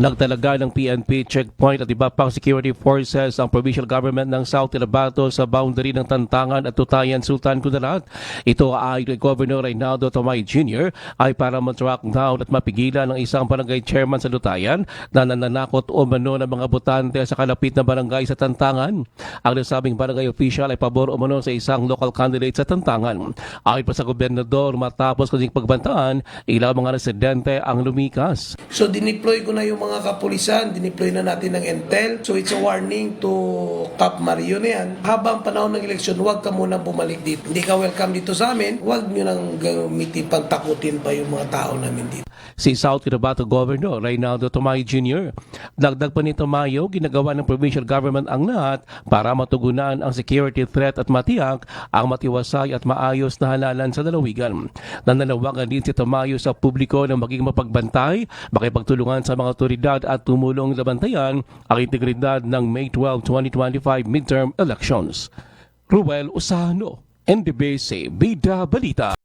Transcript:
Nagtalaga ng PNP checkpoint at iba pang security forces ang provincial government ng South Cotabato sa boundary ng Tantangan at Tutayan, Sultan Kudarat. Ito ay kay Governor Reynaldo Tomay Jr. ay para matrack down at mapigilan ng isang barangay chairman sa Tutayan na nananakot o mano ng mga botante sa kalapit na barangay sa Tantangan. Ang nasabing barangay official ay pabor umano sa isang local candidate sa Tantangan. Ayon pa sa gobernador matapos kasing pagbantaan, ilang mga residente ang lumikas. So dineploy ko na yung mga kapulisan, dineploy na natin ng Intel. So it's a warning to Cap Mario na yan. Habang panahon ng eleksyon, huwag ka muna bumalik dito. Hindi ka welcome dito sa amin, huwag nyo nang gamitin pang takutin pa yung mga tao namin dito. si South Cotabato Governor Reynaldo Tomay Jr. Dagdag pa ni Tomayo, ginagawa ng provincial government ang lahat para matugunan ang security threat at matiyak ang matiwasay at maayos na halalan sa lalawigan. Nananawagan din si Tomayo sa publiko na maging mapagbantay, makipagtulungan sa mga otoridad at tumulong labantayan ang integridad ng May 12, 2025 midterm elections. Ruel Usano, NDBC, Bida Balita.